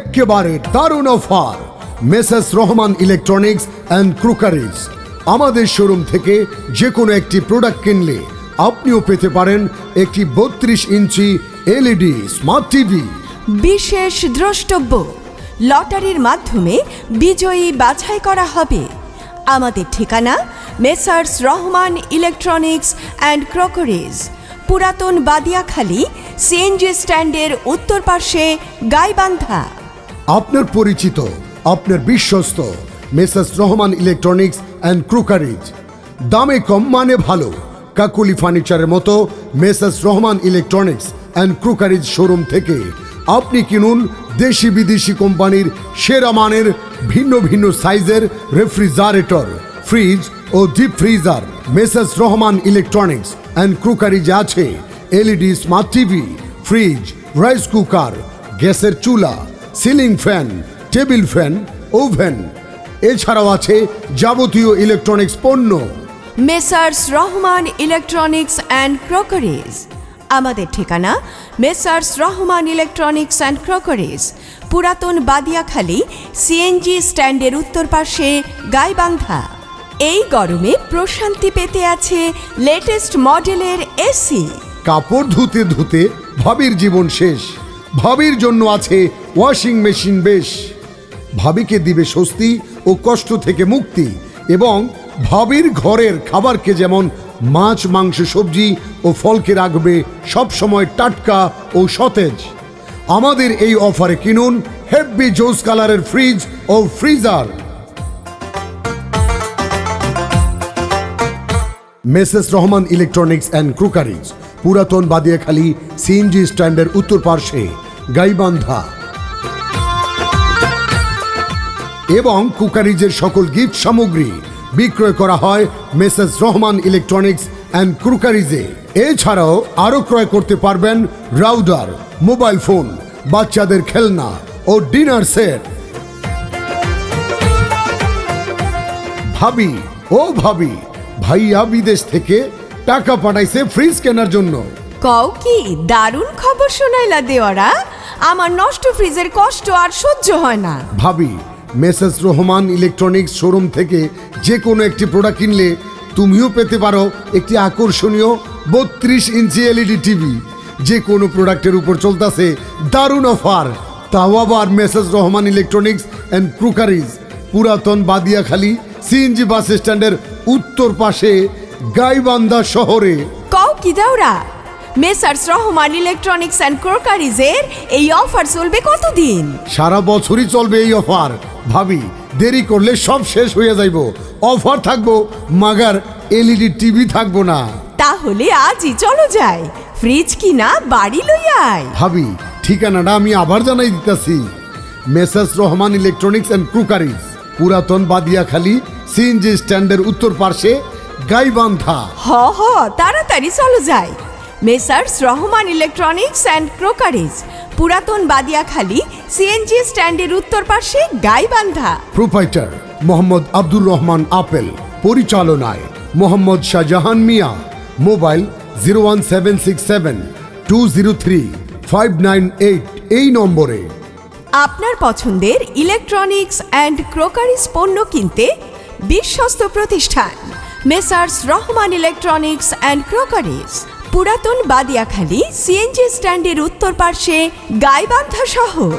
একেবারে দারুণ offer. Messrs Rahman electronics and crockeries. আমাদের শোরুম থেকে যে কোনো একটি প্রোডাক্ট কিনলে আপনিও পেতে পারেন একটি বত্রিশ ইঞ্চি এলইডি স্মার্ট টিভি। বিশেষ দ্রষ্টব্য, লটারির মাধ্যমে বিজয়ী বাছাই করা হবে। আমাদের ঠিকানা messrs Rahman electronics and crockeries, পুরাতন বাদিয়াখালী, সিএনজি স্ট্যান্ডের উত্তর পাশে গাইবান্ধা। আপনার পরিচিত, আপনার বিশ্বস্ত, messrs Rahman electronics and crockeries. দামে কম মানে ভালো। কাকুলি ফার্নিচারের মতো messrs Rahman electronics and crockeries showroom থেকে আপনি কিনুন দেশি বিদেশি কোম্পানির সেরা মানের ভিন্ন ভিন্ন সাইজের refrigerator, fridge O deep freezer. Messrs Rahman electronics and crockeries আছে। LED, smart TV, fridge, rice cooker, গ্যাসের চুলা ceiling fan table fan oven. এছাড়াও আছে যাবতীয় ইলেকট্রনিক্স পণ্য। Messrs Rahman electronics and crockeries আমাদের ঠিকানা messrs Rahman electronics and crockeries পুরাতন বাদিয়াখালী সিএনজি স্ট্যান্ডের উত্তর পাশে গাইবান্ধা। এই গরমে প্রশান্তি পেতে আছে লেটেস্ট মডেলের এসি। কাপড় ধুতে ধুতে ভাবির জীবন শেষ। ভাবির জন্য আছে ওয়াশিং মেশিন বেশ। ভাবিকে দিবে স্বস্তি ও কষ্ট থেকে মুক্তি এবং ভাবির ঘরের খাবারকে যেমন মাছ, মাংস, সবজি ও ফলকে রাখবে সব সময় টাটকা ও সতেজ। আমাদের এই অফারে কিনুন হেভি জোস কালারের fridge O freezer. Messrs Rahman electronics and crockeries, পুরাতন বাদিয়াখালী, সিএনজি স্ট্যান্ডের উত্তর পার্শ্বে, গাইবান্ধা। এবং কুকারিজের সকল গিফট সামগ্রী বিক্রয় করা হয় মেসেস রহমান ইলেকট্রনিক্স অ্যান্ড ক্রুকারিজে এছাড়াও আরও ক্রয় করতে পারবেন রাউডার মোবাইল ফোন বাচ্চাদের খেলনা ও ডিনার সেট। ভাবি ও ভাবি ভাইয়া বিদেশ থেকে টাকা পাঠাইছে ফ্রিজ কেনার জন্য। কও কি দারুণ খবর শোনাইলা দেওয়ারা। আমার নষ্ট ফ্রিজের কষ্ট আর সহ্য হয় না। ভাবি মেসেস রহমান ইলেকট্রনিক্স শোরুম থেকে যে কোনো একটি প্রোডাক্ট কিনলে তুমিও পেতে পারো একটি আকর্ষণীয় বত্রিশ ইঞ্চি এলইডি টিভি যে কোনো প্রোডাক্টের উপর চলতেছে দারুণ অফার তাও আবার messrs Rahman electronics and crockeries পুরাতন বাদিয়াখালী সিএনজি বাস স্ট্যান্ডের উত্তর পাশে গাইবান্ধা শহরে। কও কি দাওরা? মেসার্স রহমান ইলেকট্রনিক্স অ্যান্ড ক্রোকারিজের এই অফার চলবে কতদিন? সারা বছরই চলবে এই অফার। ভাবি দেরি করলে সব শেষ হয়ে যাইব। অফার থাকব মাগার এলইডি টিভি থাকব না। তাহলে আজই চলো যাই। ফ্রিজ কিনা বাড়ি লইয়াই ভাবি ঠিকানাটা আমি আবার জানাই দিতেছি। Messrs Rahman electronics and crockeries পুরাতন বাদিয়াখালী সিএনজি স্ট্যান্ডের উত্তর পার্শ্বে গাইবান্ধা। হ হ তাড়াতাড়ি চলো যাই। Messrs Rahman electronics and crockeries. পুরাতন বাদিয়াখালী সিএনজি স্ট্যান্ডের উত্তর পাশে গাইবান্ধা। প্রোপাইটার মোহাম্মদ আব্দুর রহমান আপেল। পরিচালনায় Mohammad Shahjahan Mia. Mobile zero one seven six seven two zero three five nine eight এই নম্বরে। আপনার পছন্দের ইলেকট্রনিক্স অ্যান্ড ক্রোকারিজ পণ্য কিনতে বিশ্বস্ত প্রতিষ্ঠান messrs Rahman electronics and crockeries. পুরাতন বাদিয়াখালী সিএনজি স্ট্যান্ডের উত্তর পার্শ্বে গাইবান্ধা শহর।